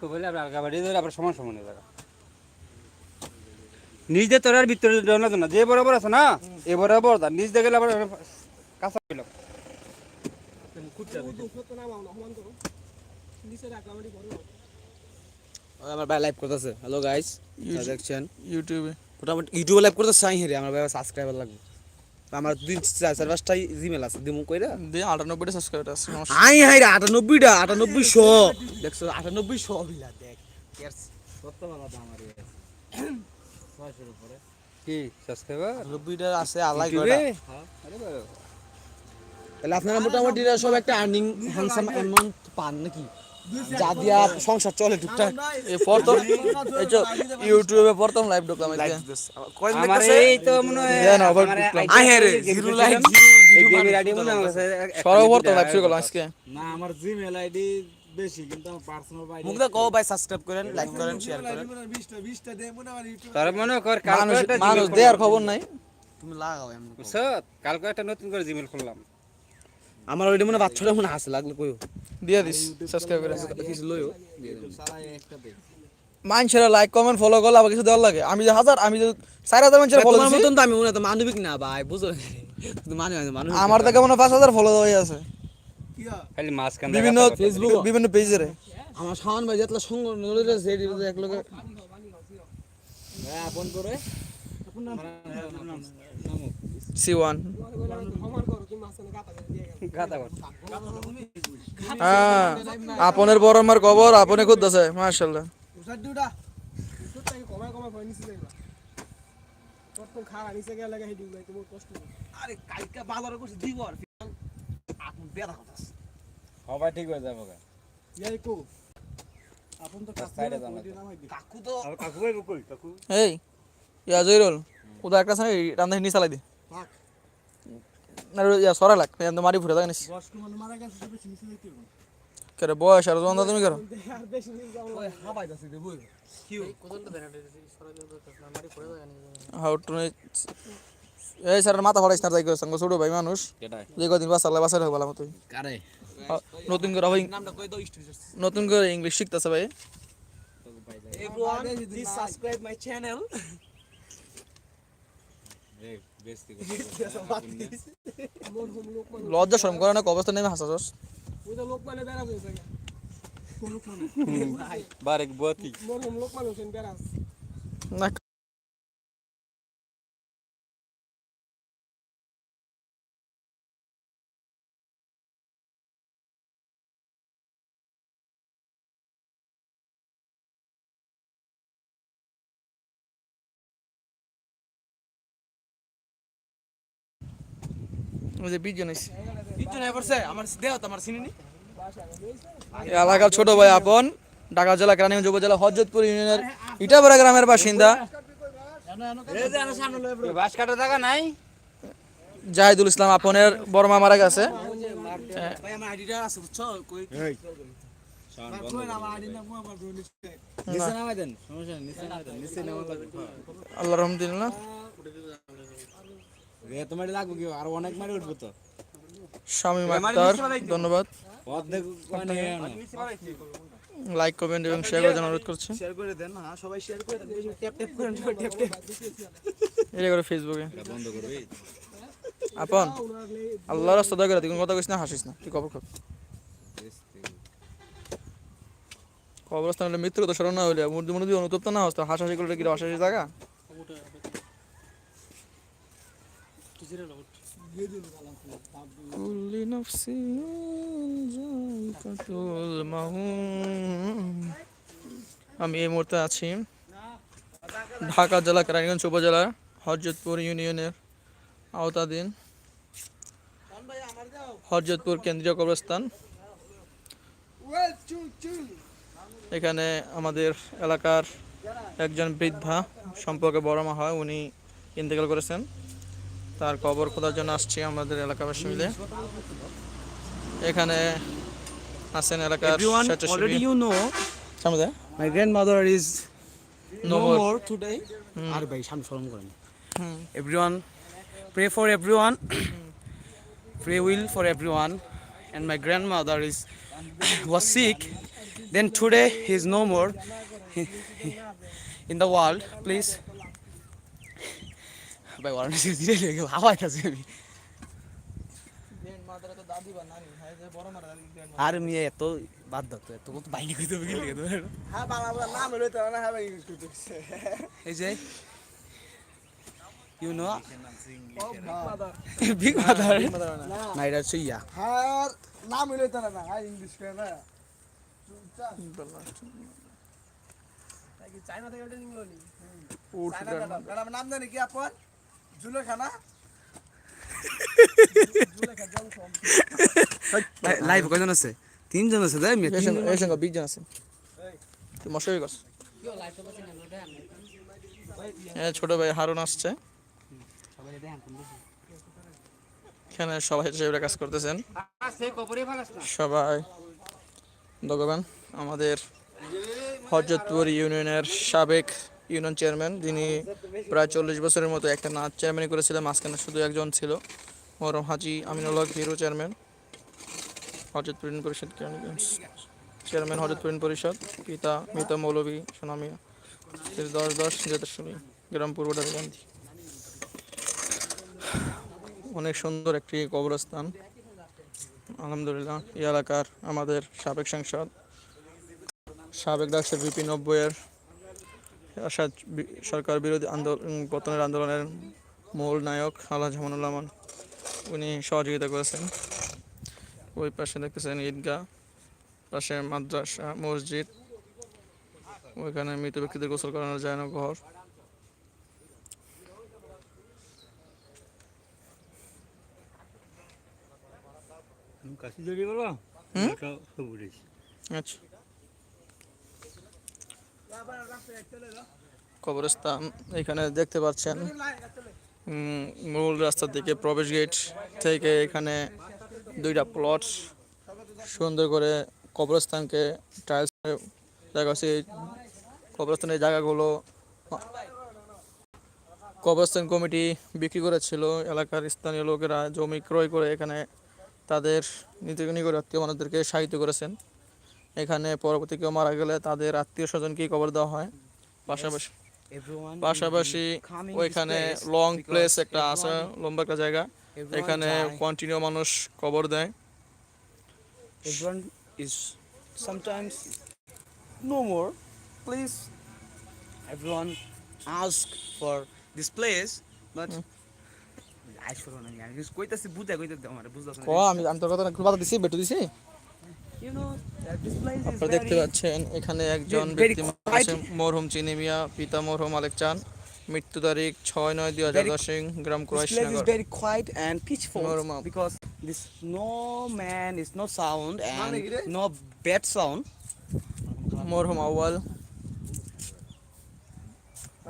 তো বলে আবার আলগা বাড়ি ধরে আবার সমান সমান হয়ে যাবে। নিজ দিয়ে তোর আর ভিতরে না যে বরাবর আছে না এ বরাবর দা। নিজ দিয়ে গেলে আবার কাঁচা পেলাম আমার ভাই লাইভ করতেছে। হ্যালো গাইস দেখছেন। ইউটিউবে। মোটামুটি ইউটিউবে লাইভ করতেছে চাই হেরে। আমার ভাই সাবস্ক্রাইবার লাগবে। আমার দুই চার চার পাঁচটাই জিমেল আছে দিমু কইরা? দিয়ে আটানব্বইটা সাবস্ক্রাইবার আছে সমস্যা হাই হাই রে আটানব্বইটা আটানব্বই শো দেখছ আটানব্বই শো বিলা দেখ কত ভালো দাম আমার ছয়শোর উপরে। কি সাবস্ক্রাইবার আটানব্বইটা আছে আলাই আরে বাবা। তাহলে আপনারা মোটামুটি সব একটা আর্নিং হ্যান্ডসাম অ্যামাউন্ট পান নাকি? যা দিয়া সংসার চলে টুকটাক এই প্রথম এই যে ইউটিউবে প্রথম লাইভ ঢুকলাম লাইভ কয়েন দেখতেছে এই তো মনে হয় হ্যাঁ রে, জিরো জিরো- এই জিরো গেমের আইডি মনে হয় সর্বপ্রথম লাইভ শুরু করলাম। আজকে না আমার জিমেল আইডি বেশি কিন্তু আমার পার্সোনাল আইডি মুখ কও ভাই সাবস্ক্রাইব করেন লাইক করেন শেয়ার করেন তোর মনে কর কালকে মানুষ একটা মানুষ Gmail দেওয়ার খবর নাই তুমি লাগাও এমন বুঝছ? কালকে একটা নতুন করে জিমেল খুললাম আমার ওইটা মনে বাচ্চাটা মনে হাসে লাগল কইও। দিয়ে দিস সাবস্ক্রাইব করে কিছু লইও। মানুষেরা লাইক কমেন্ট ফলো করলে আবার কিছু দেওয়ার লাগে। আমি যে হাজার আমি যে চার হাজার মানুষের ফলো তোমার মতন তো আমি মনে তো মানবিক না ভাই বুঝো? মানে মানুষ আমার থেকে মনে পাঁচ হাজার ফলো হয়ে আছে। খালি মাঝখান বিভিন্ন Facebook? বিভিন্ন পেজের আমার শাওন ভাই যেতলা সঙ্গ নলেজ সেটি এক লোকে ভাই আপন করে সি ওয়ান। হ্যাঁ আপনের বড় মার খবর আপনে খুদ আছে মাশাল্লাহ আরে কালকা বাজার করছে দিব আর আপন বেদা কথা সবাই ঠিক হয়ে যাব গা। সাইডে যান না। কাকু তো আর কাকু ভাই কই? এই ইয়া একটা হিনি চালাই দি। সরা লাগ এন্দ মারি ফুরে থাকেনিস কেরে বয়স আর জোন তুমি করো হাউ টু এই স্যার মাথা ফাড়াইছ না যাই করে সঙ্গ ছোট ভাই মানুষ যে কদিন বাসালে বাসালে হবে আমার তুই কারে নতুন করে ভাই নামটা কই দাও স্টোরি নতুন করে ইংলিশ শিখতেছে ভাই। Everyone please subscribe my channel লজ্জা শরম করে না অবস্থা নেমে হাসাছস বারেক বুয়াতি না যে বিজন হইছে পিছনে পড়ছে? আমার দেহ তো আমার চিনি এলাকার ছোট ভাই আপন ঢাকা জেলা কেরানীগঞ্জ উপজেলা হজরতপুর ইউনিয়নের ইটাপাড়া গ্রামের বাসিন্দা। বাস নাই? জাহিদুল ইসলাম আপনের বড় মা মারা গেছে। আল্লাহ রহমতুল্লাহ রে তোমার লাগবে কি? আর অনেক মারি উঠবো তো। স্বামী মাক্তার ধন্যবাদ। মানে লাইক কমেন্ট এবং শেয়ার জন্য অনুরোধ করছি। শেয়ার করে দেন হ্যাঁ সবাই শেয়ার করে দেন। ট্যাপ ট্যাপ করেন সবাই ট্যাপ ট্যাপ এটা করে ফেসবুকে বন্ধ করবি? আপন আল্লাহ রাস্তা দয়া করে তুই কোনো কথা কইস না হাসিস না। তুই খবর খব কবরস্থান হলে মৃত্যুর কথা স্মরণ না হইলে। মূর্তি মূর্তি অনুতপ্ত না হতো হাসাহাসি করলে কি হাসাহাসি জায়গা নাফসিন যায়কাতুল মাউত। আমি এই মুহূর্তে আছি ঢাকা জেলা কেরানীগঞ্জ উপজেলার হরজতপুর ইউনিয়নের আওতাধীন। হরজতপুর কেন্দ্রীয় কবরস্থান। এখানে আমাদের এলাকার একজন বৃদ্ধা সম্পর্কে বড় মা হয়, উনি ইন্তেকাল করেছেন। তার কবর খোদার জন্য আসছি আমাদের এলাকাবাসী মিলে। এখানে আছেন এলাকার ইউ নো সামনে my grandmother is no more today আর ভাই সামনে শরম everyone pray for everyone pray will for everyone and my grandmother is was then today he is no in the world please ভাই ওয়ারেন্টি ধীরে ধীরে গেল হাওয়া আছে আমি। আর মেয়ে এত বাদ দাও তো এত কত বাইরে কইতে হবে গেলে তো হ্যাঁ বাংলা নাম হলো তো না হ্যাঁ ইংলিশ করতেছে এই যে ইউ নো বিগ মাদার না। এটা হচ্ছে ইয়া। হ্যাঁ নাম হলো তো না হ্যাঁ ইংলিশ করে না। চাইনা থেকে ওটা নিলো নি? নাম জানি কি আপন? জুলের খানা লাইভ কয়জন আছে? তিনজন আছে তাই এই সঙ্গে বিশ জন আছে। তুই মশারি কর হ্যাঁ ছোট ভাই হারুন আসছে। এখানে সবাই হিসেবে কাজ করতেছেন। সবাই ভগবান আমাদের হজরতপুর ইউনিয়নের সাবেক ইউনিয়ন চেয়ারম্যান, যিনি প্রায় চল্লিশ বছরের মতো একটা নাচ চেয়ারম্যান করেছিলেন, মাঝখানে শুধু একজন ছিল মরম হাজি Aminul Haque, hero chairman Hazratpur union Parishad chairman Hazratpur union Parishad, পিতা মিতা মৌলভী সোনামিয়া দশ দশ যেতেশ্বরী গ্রাম পূর্ব গান্ধী। অনেক সুন্দর একটি কবরস্থান। আলহামদুলিল্লাহ, এই এলাকার আমাদের সাবেক সাংসদ, সাবেক ডাক্তার বিপিন নব্বইয়ের আসাদ সরকার বিরোধী আন্দোলন পতনের আন্দোলনের মূল নায়ক আল্লাহ জামানুল্লাহমান উনি সহযোগিতা করেছেন। ওই পাশে দেখতেছেন ঈদগাহ পাশে মাদ্রাসা মসজিদ ওইখানে মৃত ব্যক্তিদের গোসল করানো যায় না ঘর কাশি জড়িয়ে আচ্ছা। কবরস্থান, এখানে দেখতে পাচ্ছেন মূল রাস্তার দিকে প্রবেশ গেট থেকে এখানে দুইটা প্লট সুন্দর করে কবরস্থানকে টাইলস দেখা এই কবরস্থানের জায়গাগুলো কবরস্থান কমিটি বিক্রি করেছিল। এলাকার স্থানীয় লোকেরা জমি ক্রয় করে এখানে তাদের নীতি নিকট আত্মীয় মানুষদেরকে সাহিত্য করেছেন। এখানে পরবর্তী কেউ মারা গেলে তাদের আত্মীয় স্বজনকেই কবর দেওয়া হয়? পাশাপাশি পাশাপাশি ওইখানে লং প্লেস একটা আছে লম্বা একটা জায়গা। এখানে কন্টিনিউ মানুষ কবর দেয়। But আজ করো না আমি কিছু কইতাছি বুঝা কইতে আমার বুঝতাছ ক আমি তোর কথা বাধা দিছি বেটু দিছি। আপনারা দেখতে পাচ্ছেন এখানে একজন ব্যক্তি মারা মরহুম চিনি মিয়া পিতা মরহুম আলেক চান। মৃত্যু তারিখ ছয় নয় দুই হাজার দশ গ্রাম gire? no bad sound. মরহুম আউয়াল।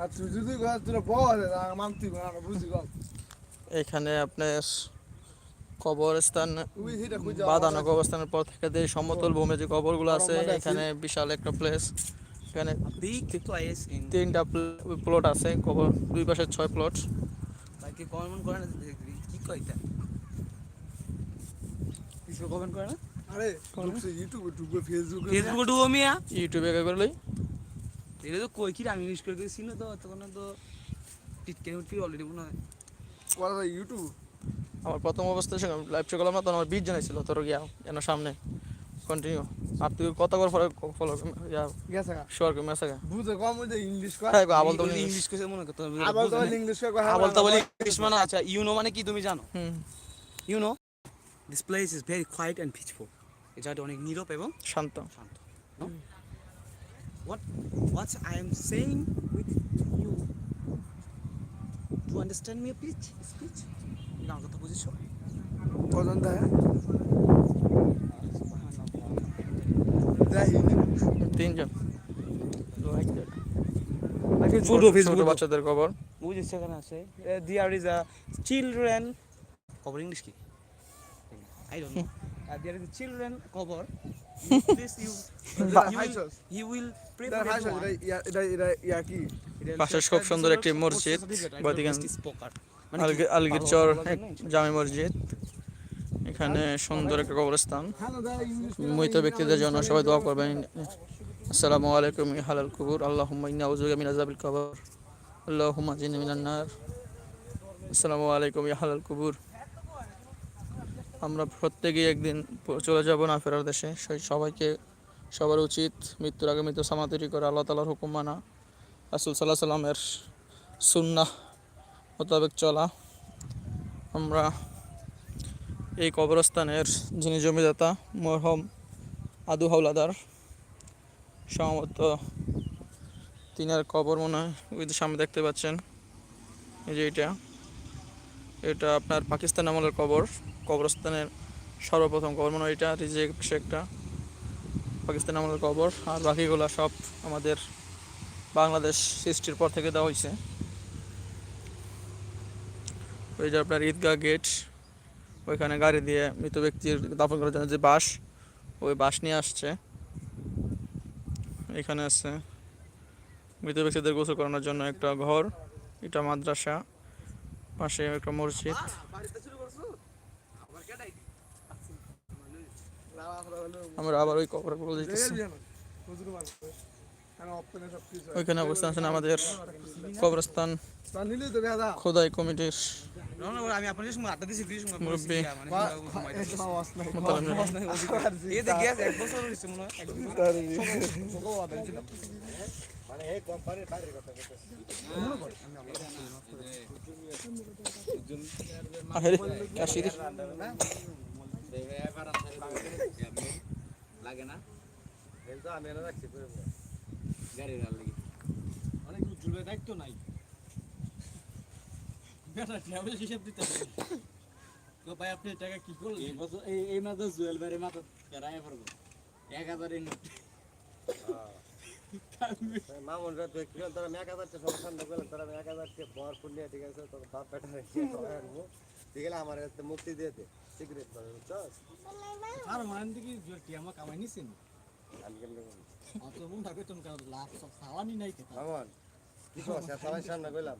আর তুই যদি গাছ তুই বল মানতি না বুঝি গাছ এখানে আপনার কবরস্থান বাঁধানো কবরস্থানের পর থেকে যে সমতল ভূমি যে কবরগুলো আছে এখানে বিশাল একটা প্লেস এখানে তিনটা প্লট আছে কবর দুই পাশে ছয় প্লট করে না দেখবি কি কইতা কিছু কমেন্ট করে না আরে ঢুকছে ইউটিউবে এটা তো কই কি আমি ইউজ করে তো? তখন তো টিটকে অলরেডি মনে হয়। ইউটিউব আমার প্রথম অবস্থায় লাইভ শো করলাম না তখন আমার বিশ জন ছিল তোর গিয়া এন সামনে কন্টিনিউ আর তুই কত করে ফলো ফলো গেছে শোয়ার করে মেসেজ বুঝে কম বুঝে ইংলিশ কর হ্যাঁ আবল তো ইংলিশ কইছে মনে করতে আবার তো ইংলিশ কর আবল তো বলি ইংলিশ মানে আচ্ছা ইউ নো মানে কি তুমি জানো? হুম। You know this place is very quiet and peaceful এটা অনেক নীরব এবং শান্ত। শান্ত what what I am saying with you to understand me please? Speech? না কথা বুঝেছ। কজন দেয়? তিনজন। ছোট বাচ্চাদের খবর। এখানে আছে। দেয়ার ইজ আ চিলড্রেন কবর ইংলিশ কি? I don't know yeah- yeah খুব সুন্দর একটি মসজিদ, আলগির চর এক জামে মসজিদ। এখানে সুন্দর একটা কবরস্থান। মৃত ব্যক্তিদের জন্য সবাই দোয়া করবেন। আসসালামু আলাইকুম হালাল কুবুর। আল্লাহুম্মা ইন্না মিন আযাবিল কবর। আল্লাহুম্মা জিন্নি মিনান নার। আসসালামু আলাইকুম হালাল কুবুর। আমরা প্রত্যেকেই একদিন চলে যাব না ফেরার দেশে। সেই সবাইকে সবার উচিত মৃত্যুর আগে মৃত্যু সামাতিরি করে। আল্লাহ তালার হুকুম মানা। রাসুল সাল্লাহ সাল্লামের সুন্নাহ মোতাবেক চলা। আমরা এই কবরস্থানের যিনি জমিদাতা মরহম আদু হাওলাদার, সম্ভবত তিনার কবর মনে হয় ওই সামনে দেখতে পাচ্ছেন। এই যে এটা এটা আপনার পাকিস্তান আমলের কবর। কবরস্থানের সর্বপ্রথম কবর মনে হয় এটা রিজেক্ট একটা পাকিস্তান আমলের কবর। আর বাকিগুলো সব আমাদের বাংলাদেশ সৃষ্টির পর থেকে দেওয়া হয়েছে ওই যে আপনার ঈদগাহ গেট, ওইখানে গাড়ি দিয়ে মৃত ব্যক্তির দাফন করার জন্য যে বাস, ওই বাস নিয়ে আসছে। এখানে আছে মৃত ব্যক্তিদের গোসল করানোর জন্য একটা ঘর, এটা মাদ্রাসা, পাশে একটা মসজিদ। আমরা আবার ওই কবরগুলো দিতেছি। ওইখানে অবস্থান আছেন আমাদের কবরস্থান, খোদাই কমিটির। আমি আপনার সঙ্গে আড্ডা দিছি দিছি মানে মনে হয় মানে লাগে না আমি রাখছি। গাড়ির অনেক উজ্জ্বল দায়িত্ব নাই বেটা ট্রাভেল হিসাব দিতে হবে তো ভাই আপনি টাকা কি করলেন এই বছর এই এই মাসে জুয়েল বাড়ি মাথা ফেরাই পড়ব এক হাজারের নোট মামুন কি এক হাজার টাকা সন্ধ্যা করলে তোরা এক হাজার টাকা বর পুণ্যে ঠিক আছে তোর বাপ বেটা আনব ঠিক আছে আমার মুক্তি দিয়ে দে সিগারেট করে বুঝছস আর মান দিকে জুয়েল আমার কামাই নিছেন আমি কেমনে করব অত মন থাকে তুমি কারণ লাভ সব সালানি নাই তো মামুন কি করছিস সবাই সামনে কইলাম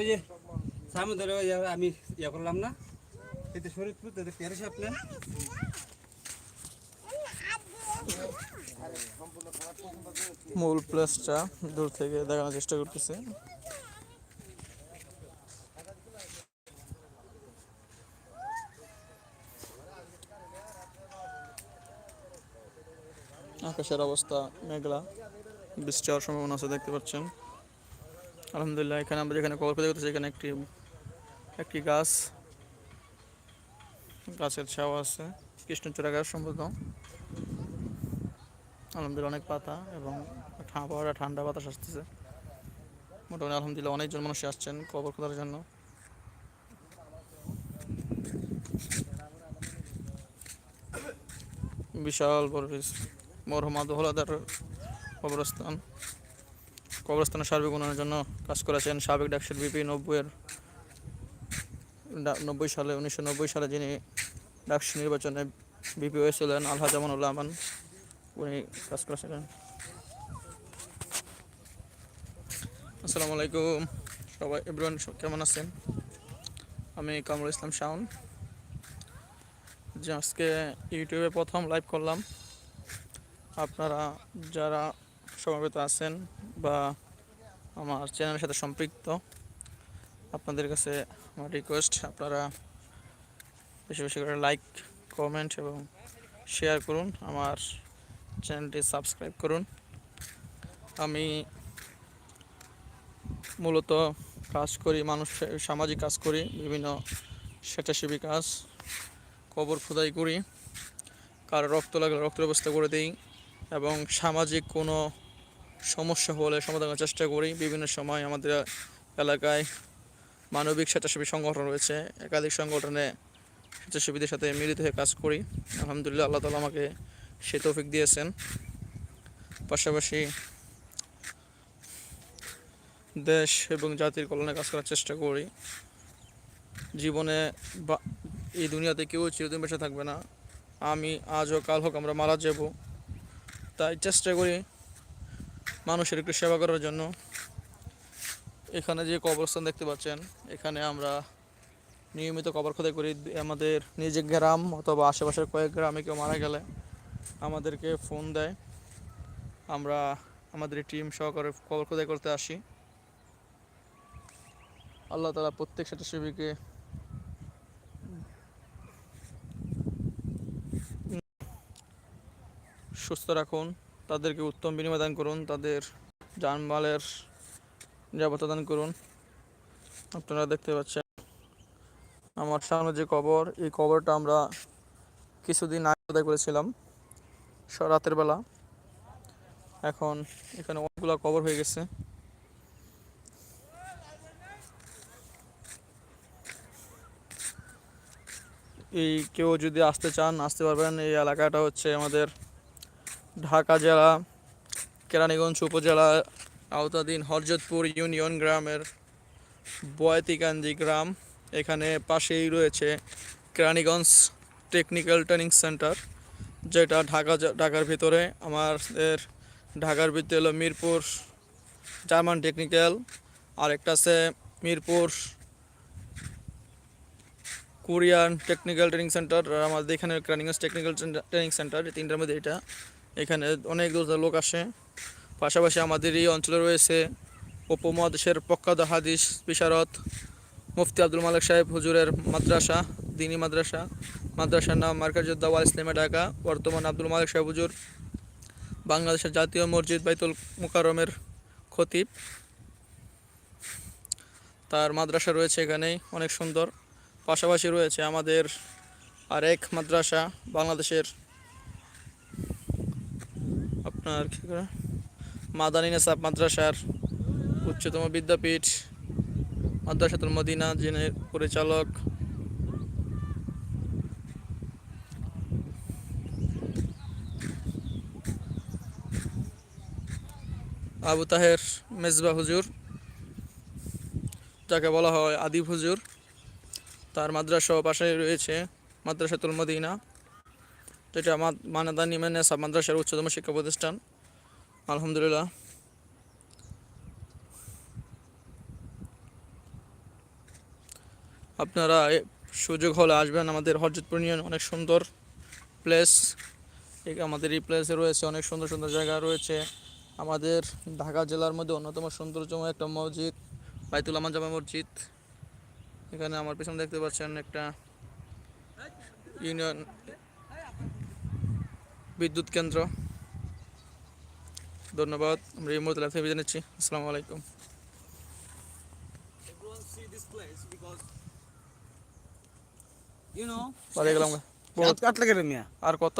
ওই আমি ইয়ে করলাম না। এতে শরীর পেরেছে আপনার মূল প্লেসটা দূর থেকে দেখানোর চেষ্টা করতেছি। আকাশের অবস্থা মেঘলা, বৃষ্টি হওয়ার সম্ভাবনা আছে দেখতে পাচ্ছেন। আলহামদুলিল্লাহ, এখানে আমরা যেখানে কবর খুঁজে করতেছি, এখানে একটি একটি গাছ, গাছের ছাওয়া আছে, কৃষ্ণচূড়া গাছ সম্ভবত। আলহামদুলিল্লাহ, অনেক পাতা এবং আবহাওয়াটা ঠান্ডা, বাতাস আসতেছে। মোটামুটি আলহামদুলিল্লাহ, অনেকজন মানুষ আসছেন কবর খোঁজার জন্য। বিশাল বড় মরহমা দোহলাদার কবরস্থান। কবরস্থানের সার্বিক উন্নয়নের জন্য কাজ করেছেন সাবেক ডাকসের বিপি নব্বইয়ের নব্বই সালে, উনিশশো নব্বই সালে যিনি ডাকসু নির্বাচনে বিপি হয়েছিলেন আলহাজ আমানুল্লাহ আমান, উনি কাজ করেছিলেন। আসসালামু আলাইকুম। সবাই এভরিওয়ান কেমন আছেন? আমি কামরুল ইসলাম শাওন। যে আজকে ইউটিউবে প্রথম লাইভ করলাম। আপনারা যারা সমবেত আছেন বা আমার চ্যানেলের সাথে সম্পৃক্ত, আপনাদের কাছে আমার রিকোয়েস্ট আপনারা বেশি বেশি করে লাইক কমেন্ট এবং শেয়ার করুন, আমার চ্যানেলটি সাবস্ক্রাইব করুন। আমি মূলত কাজ করি, মানুষ, সামাজিক কাজ করি, বিভিন্ন স্বেচ্ছাসেবী কাজ, কবর খোদাই করি, কারও রক্ত লাগলে রক্ত ব্যবস্থা করে দিই এবং সামাজিক কোনো সমস্যা হলে সমাধানের চেষ্টা করি। বিভিন্ন সময় আমাদের এলাকায় মানবিক স্বেচ্ছাসেবী সংগঠন রয়েছে। একাধিক সংগঠনে স্বেচ্ছাসেবীদের সাথে মিলিত হয়ে কাজ করি। আলহামদুলিল্লাহ আল্লাহ তালা আমাকে সে তৌফিক দিয়েছেন। পাশাপাশি দেশ এবং জাতির কল্যাণে কাজ করার চেষ্টা করি। জীবনে এই দুনিয়াতে কেউ চিরদিন বেঁচে থাকবে না। আমি আজ কাল হোক আমরা মারা যাব। তাই চেষ্টা করি মানুষের একটু সেবা করার জন্য। এখানে যে কবরস্থান দেখতে পাচ্ছেন, এখানে আমরা নিয়মিত কবর খোদাই করি। আমাদের নিজের গ্রাম অথবা আশেপাশের কয়েক গ্রামে কেউ মারা গেলে আমাদেরকে ফোন দেয়। আমরা আমাদের টিম সহকারে কবর খোদাই করতে আসি। আল্লাহ তালা প্রত্যেক স্বেচ্ছাসেবীকে সুস্থ রাখুন, তাদেরকে উত্তম বিনিময় দান করুন, তাদের জানমালের নিরাপত্তা দান করুন। আপনারা দেখতে পাচ্ছেন, আমার সামনে যে কবর, এই কবরটা আমরা কিছুদিন আগে আদায় করেছিলাম রাতের বেলা। এখন এখানে অনেকগুলো কবর হয়ে গেছে। এই কেউ যদি আসতে চান, আসতে পারবেন। এই এলাকাটা হচ্ছে আমাদের ঢাকা জেলা, কেরানীগঞ্জ উপজেলা, আওতাধীন হরজতপুর ইউনিয়ন গ্রামের বয়তিকান্দি গ্রাম। এখানে পাশেই রয়েছে কেরানীগঞ্জ টেকনিক্যাল ট্রেনিং সেন্টার, যেটা ঢাকা ঢাকার ভিতরে আমাদের ঢাকার ভিতরে হলো মিরপুর জার্মান টেকনিক্যাল আর একটা আছে Mirpur Korean technical training centre, আর আমাদের এখানে কেরানীগঞ্জ টেকনিক্যাল ট্রেনিং সেন্টার, এই তিনটার মধ্যে এটা। এখানে অনেক দূর লোক আসে। পাশাপাশি আমাদের এই অঞ্চলে রয়েছে উপমহাদেশের প্রখ্যাত হাদিস বিশারদ মুফতি আব্দুল মালিক সাহেব, হুজুরের মাদ্রাসা, দিনী মাদ্রাসা। মাদ্রাসার নাম মার্কাজুদ্দা ওয়াল ইসলামে ঢাকা। বর্তমান আব্দুল মালিক সাহেব হুজুর বাংলাদেশের জাতীয় মসজিদ বাইতুল মুকাররমের খতিব। তার মাদ্রাসা রয়েছে এখানেই, অনেক সুন্দর। পাশাপাশি রয়েছে আমাদের আরেক মাদ্রাসা, বাংলাদেশের আপনার কি করে? মাদানী নেসাব মাদ্রাসার উচ্চতম বিদ্যাপীঠ, মাদ্রাসাতুল মদিনা, যিনি পরিচালক। আবু তাহের মেজবা হুজুর, যাকে বলা হয় আদিব হুজুর, তার মাদ্রাসা পাশে রয়েছে, মাদ্রাসাতুল মদিনা। যেটা মানাদানি মেনে সাব মাদ্রাসার উচ্চতম শিক্ষা প্রতিষ্ঠান। আলহামদুলিল্লাহ। আপনারা সুযোগ হলে আসবেন আমাদের হরজতপুর ইউনিয়ন অনেক সুন্দর প্লেস আমাদের এই প্লেসে রয়েছে অনেক সুন্দর সুন্দর জায়গা রয়েছে। আমাদের ঢাকা জেলার মধ্যে অন্যতম সৌন্দর্যতম একটা মসজিদ, বাইতুল আমান জামা মসজিদ। এখানে আমার পিছনে দেখতে পাচ্ছেন একটা ইউনিয়ন বিদ্যুৎ কেন্দ্র। ধন্যবাদ আমরা এই মুহূর্তে লাইভ থেকে বিদায় নিচ্ছি আসসালামু। আলাইকুম আর কত?